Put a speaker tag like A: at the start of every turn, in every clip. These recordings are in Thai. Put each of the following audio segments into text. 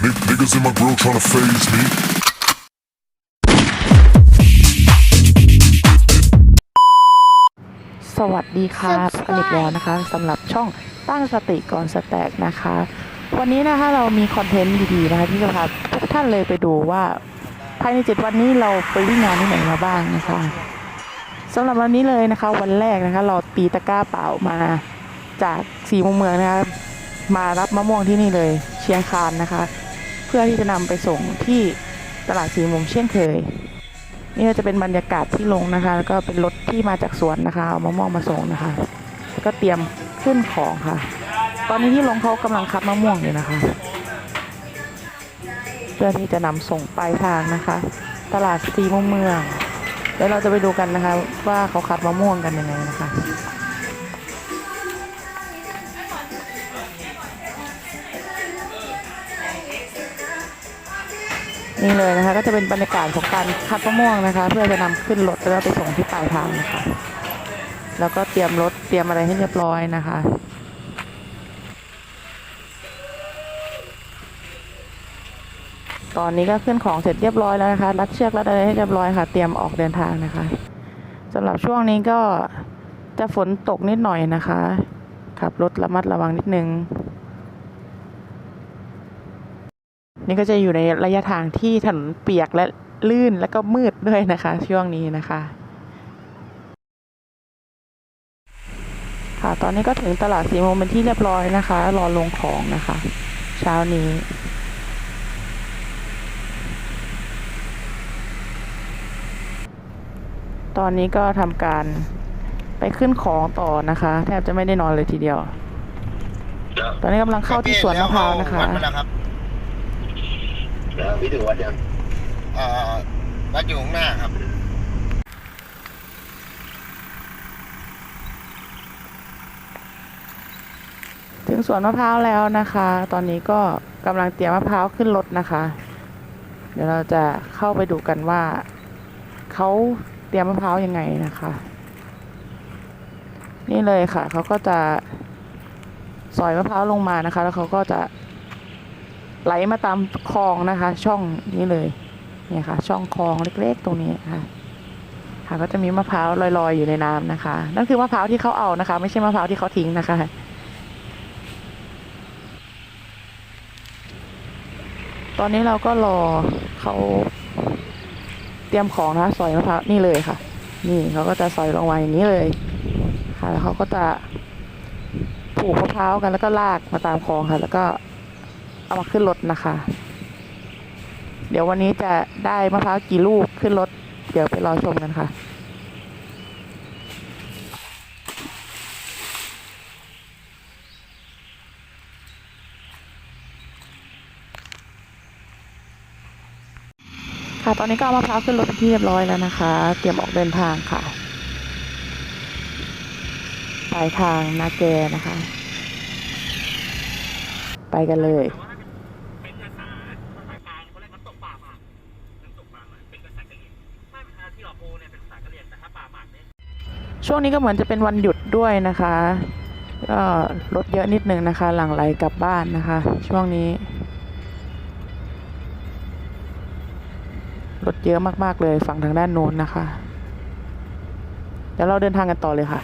A: N- niggas in my grill tryna phase me.
B: สวัสดีค่ะพบกันอีกแล้วนะคะสำหรับช่องตั้งสติก่อนสแต็กนะคะ วันนี้นะคะเรามีคอนเทนต์ดีๆนะคะที่จะพาทุกท่านเลยไปดูว่า ภายในเจ็ดวันนี้เราไปวิ่งงานที่ไหนมาบ้างนะคะสำหรับวันนี้เลยนะคะ วันแรกนะคะ เราตีตะกร้าเปล่ามาจากสีมุมเมืองนะคะมารับมะม่วงที่นี่เลยเชียงคานนะคะ เพื่อที่จะนำไปส่งที่ตลาดสีมุมเช่นเคย นี่ก็จะเป็นบรรยากาศที่ลงนะคะ แล้วก็เป็นรถที่มาจากสวนนะคะเอามะม่วงมาส่งนะคะ ก็เตรียมขึ้นของค่ะ ตอนนี้ที่ลงเขากำลังคัดมะม่วงอยู่นะคะ เพื่อที่จะนำส่งปลายทางนะคะ ตลาดสีมุมเมืองเดี๋ยวเราจะไปดูกันนะคะ ว่าเขาคัดมะม่วงกันยังไงนะคะ นี่เลยนะคะ ก็จะเป็นบรรยากาศของการคัดมะม่วงนะคะ เพื่อจะนำขึ้นรถแล้วไปส่งที่ปลายทางนะคะแล้วก็เตรียมรถเตรียมอะไรให้เรียบร้อยนะคะตอนนี้ก็ขึ้นของเสร็จเรียบร้อยแล้วนะคะ รัดเชือกรัดอะไรให้เรียบร้อยค่ะ เตรียมออกเดินทางนะคะสำหรับช่วงนี้ก็จะฝนตกนิดหน่อยนะคะขับรถระมัดระวังนิดนึง นี่ก็จะอยู่ในระยะทางที่ถนนเปียกและลื่นและก็มืดด้วยนะคะ ช่วงนี้นะคะ ค่ะตอนนี้ก็ถึงตลาดสีมุมเป็นที่เรียบร้อยนะคะ รอลงของนะคะ เช้านี้ตอนนี้ก็ทำการไปขึ้นของต่อนะคะ แทบจะไม่ได้นอนเลยทีเดียว ตอนนี้กำลังเข้าที่สวนมะพร้าวนะคะ
C: วัดมา แล้วครับ
D: แล้วพี่ถึงวัดยัง
C: เอ่อวัดอยู่ข้างหน้าครับ
B: ถึงสวนมะพร้าวแล้วนะคะ ตอนนี้ก็กำลังเตรียมมะพร้าวขึ้นรถนะคะ เดี๋ยวเราจะเข้าไปดูกันว่าเขาเตรียมมะพร้าวยังไงนะคะ นี่เลยค่ะเขาก็จะสอยมะพร้าวลงมานะคะ แล้วเขาก็จะ ไหลมาตามคลองนะคะ ช่องนี้เลยเนี่ยค่ะ ช่องคลองเล็กๆ ตรงนี้ค่ะ ค่ะก็จะมีมะพร้าวลอยๆ อยู่ในน้ำนะคะ นั่นคือมะพร้าวที่เขาเอานะคะ ไม่ใช่มะพร้าวที่เขาทิ้งนะคะตอนนี้เราก็รอเขาเตรียมของนะคะสอยมะพร้าวนี่เลยค่ะ นี่เขาก็จะสอยลงมาอย่างนี้เลย ค่ะ แล้วเขาก็จะผูกมะพร้าวกันแล้วก็ลากมาตามคลองค่ะ แล้วก็ เอามาขึ้นรถนะคะ เดี๋ยววันนี้จะได้มะพร้าวกี่ลูกขึ้นรถ เดี๋ยวไปรอชมกันค่ะค่ะตอนนี้ก็เอามะพร้าวขึ้นรถเป็นที่เรียบร้อยแล้วนะคะ เตรียมออกเดินทางค่ะปลายทางนาแกนะคะ ไปกันเลย
E: ป่าหมากน้ำตกป่าหมากเป็นภาษากะเหรี่ยงไม่อ่าที่เราโพเนี่ยเป็นภาษากะเหรี่ยงแต่ถ้าป่าหมากเนี่ย
B: ช่วงนี้ก็เหมือนจะเป็นวันหยุดด้วยนะคะก็รถเยอะนิดนึงนะคะ หลังไหลกลับบ้านนะคะ ช่วงนี้รถเยอะมากๆเลยฝั่งทางด้านโน้นนะคะเดี๋ยวเราเดินทางกันต่อเลยค่ะ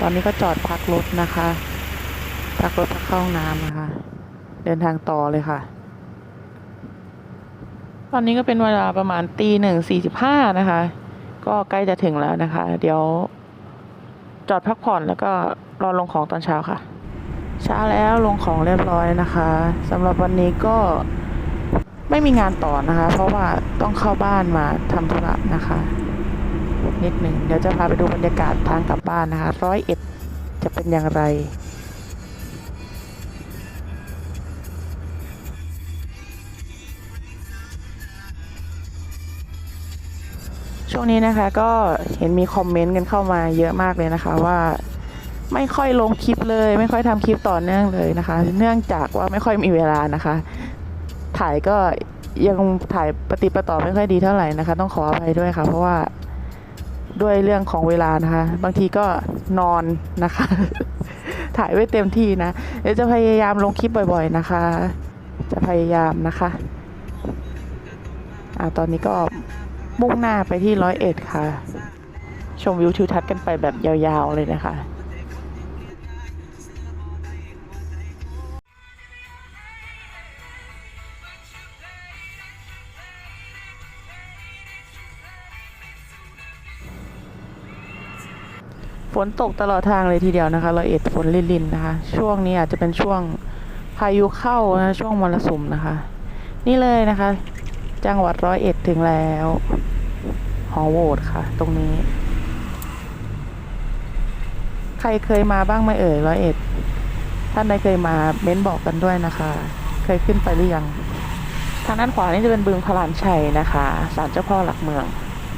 B: ตอนนี้ก็จอดพักรถนะคะ พักรถพักเข้าห้องน้ำนะคะ เดินทางต่อเลยค่ะ ตอนนี้ก็เป็นเวลาประมาณตีหนึ่งสี่สิบห้านะคะ ก็ใกล้จะถึงแล้วนะคะ เดี๋ยวจอดพักผ่อนแล้วก็รอลงของตอนเช้าค่ะ เช้าแล้วลงของเรียบร้อยนะคะสำหรับวันนี้ก็ไม่มีงานต่อนะคะ เพราะว่าต้องเข้าบ้านมาทำธุระนะคะ นิดหนึ่งเดี๋ยวจะพาไปดูบรรยากาศทางกลับบ้านนะคะ ร้อยเอ็ดจะเป็นอย่างไร ช่วงนี้นะคะก็เห็นมีคอมเมนต์กันเข้ามาเยอะมากเลยนะคะว่าไม่ค่อยลงคลิปเลย ไม่ค่อยทำคลิปต่อเนื่องเลยนะคะ เนื่องจากว่าไม่ค่อยมีเวลานะคะ ถ่ายก็ยังถ่ายปฏิปต่อไม่ค่อยดีเท่าไหร่นะคะ ต้องขออภัยด้วยค่ะ เพราะว่าด้วยเรื่องของเวลานะคะ บางทีก็นอนนะคะ ถ่ายไว้เต็มที่นะเดี๋ยวจะพยายามลงคลิปบ่อย ๆนะคะ จะพยายามนะคะ อ่าตอนนี้ก็ มุ่งหน้าไปที่ร้อยเอ็ดค่ะ ชมวิวทิวทัศน์กันไปแบบยาวๆเลยนะคะฝนตกตลอดทางเลยทีเดียวนะคะร้อยเอ็ดฝนลินๆนะคะ ช่วงนี้อาจจะเป็นช่วงพายุเข้านะช่วงมรสุมนะคะ นี่เลยนะคะ จังหวัดร้อยเอ็ดถึงแล้ว หอโหวตค่ะ ตรงนี้ ใครเคยมาบ้างไหมเอ่ยร้อยเอ็ด ท่านใดเคยมาเม้นบอกกันด้วยนะคะ เคยขึ้นไปหรือยัง ทางด้านขวานี่จะเป็นบึงพลานชัยนะคะศาลเจ้าพ่อหลักเมือง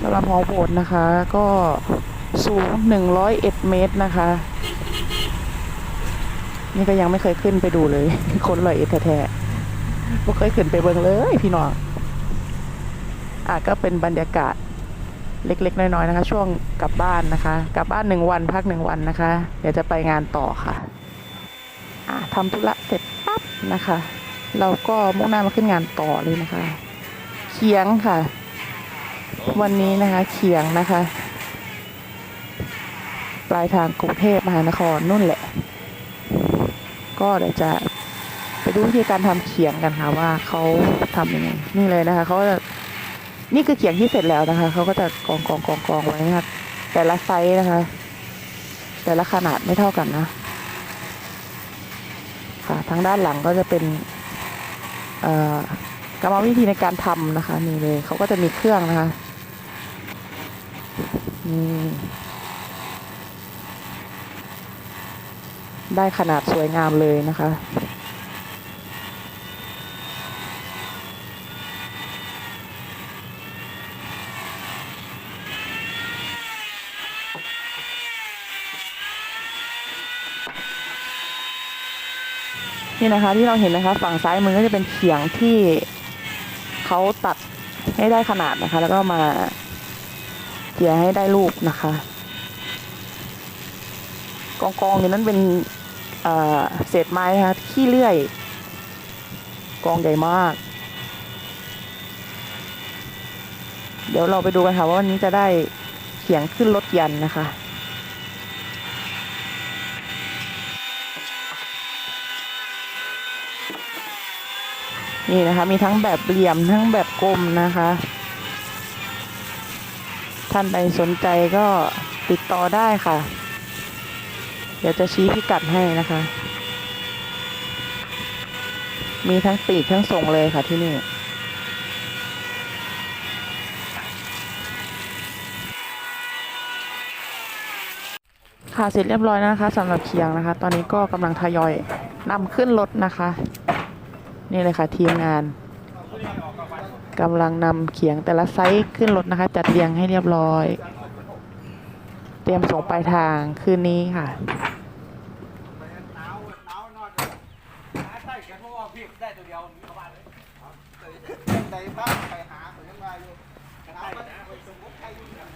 B: สำหรับหอโหวตนะคะ ก็สูงหนึ่งร้อยเอ็ดเมตรนะคะ นี่ก็ยังไม่เคยขึ้นไปดูเลย คนร้อยเอ็ดแท้ๆไม่เคยขึ้นไปเบิ่งเลยพี่น้อง อะก็เป็นบรรยากาศเล็ก ๆ น้อยๆนะคะ ช่วงกลับบ้านนะคะ กลับบ้านหนึ่งวันพักหนึ่งวันนะคะ เดี๋ยวจะไปงานต่อค่ะอะทำธุระเสร็จปั๊บนะคะ เราก็มุ่งหน้ามาขึ้นงานต่อเลยนะคะเขียงค่ะ วันนี้นะคะเขียงนะคะ ปลายทางกรุงเทพมหานครนู่นแหละ ก็เดี๋ยวจะไปดูวิธีการทำเขียงกันค่ะว่าเขาทำยังไงนี่เลยนะคะเขาจะ นี่คือเขียงที่เสร็จแล้วนะคะ เขาก็จะกองกองกองกองไว้นะคะแต่ละไซส์นะคะ แต่ละขนาดไม่เท่ากันนะ ค่ะ ทางด้านหลังก็จะเป็นเอ่อกรรมวิธีในการทำนะคะ นี่เลยเขาก็จะมีเครื่องนะคะนี่ได้ขนาดสวยงามเลยนะคะ นี่นะคะที่เราเห็นนะคะ ฝั่งซ้ายมือก็จะเป็นเขียงที่เขาตัดให้ได้ขนาดนะคะ แล้วก็มาเกี่ยให้ได้รูปนะคะ กองกองๆอยู่นั้นเป็นเเศษไม้นะคะขี้เลื่อย กองใหญ่มาก เดี๋ยวเราไปดูกันค่ะว่าวันนี้จะได้เขียงขึ้นรถยันนะคะ นี่นะคะ มีทั้งแบบเหลี่ยมทั้งแบบกลมนะคะ ท่านใดสนใจก็ติดต่อได้ค่ะ เดี๋ยวจะชี้พิกัดให้นะคะ มีทั้งปีกทั้งส่งเลยค่ะที่นี่ค่ะเสร็จเรียบร้อยนะคะสำหรับเคียงนะคะ ตอนนี้ก็กำลังทยอยนำขึ้นรถนะคะ นี่เลยค่ะทีมงานกำลังนำเขียงแต่ละไซส์ขึ้นรถนะคะ จัดเรียงให้เรียบร้อย เตรียมส่งปลายทางคืนนี้ค่ะ
C: ในบ้านไปหาผมยังมาอยู่น้ำมันไปสมมติใครอยู่เนี่ย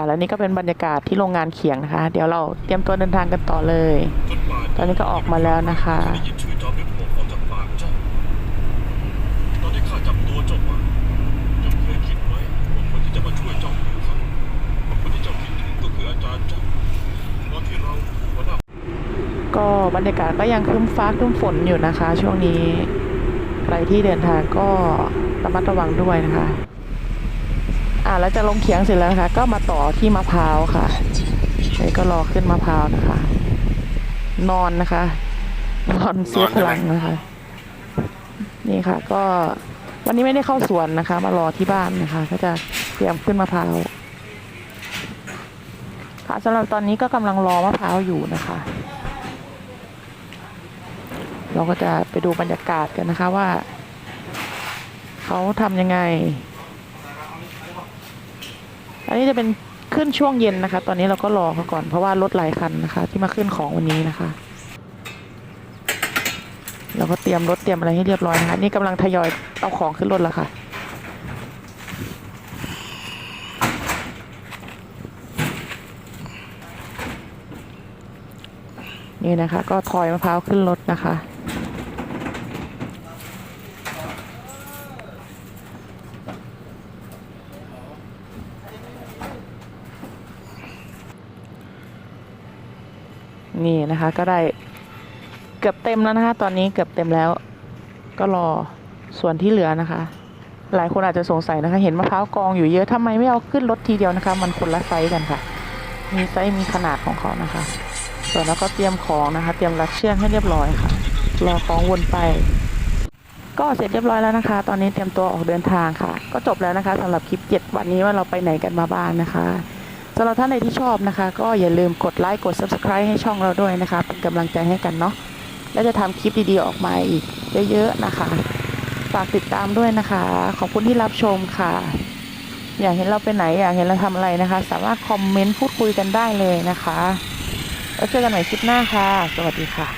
B: ค่ะ แล้วนี่ก็เป็นบรรยากาศที่โรงงานเขียงนะคะ เดี๋ยวเราเตรียมตัวเดินทางกันต่อเลย ตอนนี้ก็ออกมาแล้วนะคะ
D: ได้ยินชื่อจอมยุทธโผล่ออกจากปากเจ้าตอนที่ข้าจับตัวเจ้ามาเจ้าเคยคิดไหมว่าคนที่จะมาช่วยเจ้าคือใครคนที่เจ้าคิดถึงก็คืออาจารย์เจ้าตอนที่เราหัวหน้า
B: ก็บรรยากาศก็ยังครึ้มฟ้าครึ้มฝนอยู่นะคะ ช่วงนี้ ใครที่เดินทางก็ระมัดระวังด้วยนะคะ อ่าแล้วจะลงเขียงเสร็จแล้วนะคะ ก็มาต่อที่มะพร้าวค่ะนี่ก็รอขึ้นมะพร้าวนะคะ นอนนะคะ นอนเสียพลังนะคะ นี่ค่ะ ก็วันนี้ไม่ได้เข้าสวนนะคะ มารอที่บ้านนะคะ ก็จะเตรียมขึ้นมะพร้าวค่ะสำหรับตอนนี้ก็กำลังรอมะพร้าวอยู่นะคะ เราก็จะไปดูบรรยากาศกันนะคะว่า เขาทำยังไง อันนี้จะเป็นขึ้นช่วงเย็นนะคะ ตอนนี้เราก็รอเขาก่อนเพราะว่ารถหลายคันนะคะ ที่มาขึ้นของวันนี้นะคะ เราก็เตรียมรถเตรียมอะไรให้เรียบร้อยนะคะนี่กำลังทยอยเอาของขึ้นรถแล้วค่ะนี่นะคะ ก็ถอยมะพร้าวขึ้นรถนะคะ นี่นะคะก็ได้เกือบเต็มแล้วนะคะ ตอนนี้เกือบเต็มแล้ว ก็รอส่วนที่เหลือนะคะ หลายคนอาจจะสงสัยนะคะ เห็นมะพร้าวกองอยู่เยอะทำไมไม่เอาขึ้นรถทีเดียวนะคะ มันคนละไซส์กันค่ะ มีไซส์มีขนาดของเขานะคะ ส่วนแล้วก็เตรียมของนะคะ เตรียมรัดเชือกให้เรียบร้อยค่ะรอของวนไป ก็เสร็จเรียบร้อยแล้วนะคะ ตอนนี้เตรียมตัวออกเดินทางค่ะ ก็จบแล้วนะคะสำหรับคลิป 7 วันนี้ว่าเราไปไหนกันมาบ้างนะคะ สำหรับท่านใดที่ชอบนะคะ ก็อย่าลืมกดไลค์กด subscribe ให้ช่องเราด้วยนะคะ เป็นกำลังใจให้กันเนาะและจะทำคลิปดีๆออกมาอีกเยอะๆนะคะ ฝากติดตามด้วยนะคะ ขอบคุณที่รับชมค่ะ อยากเห็นเราไปไหนอยากเห็นเราทำอะไรนะคะ สามารถคอมเมนต์พูดคุยกันได้เลยนะคะแล้วเจอกันใหม่คลิปหน้าค่ะ สวัสดีค่ะ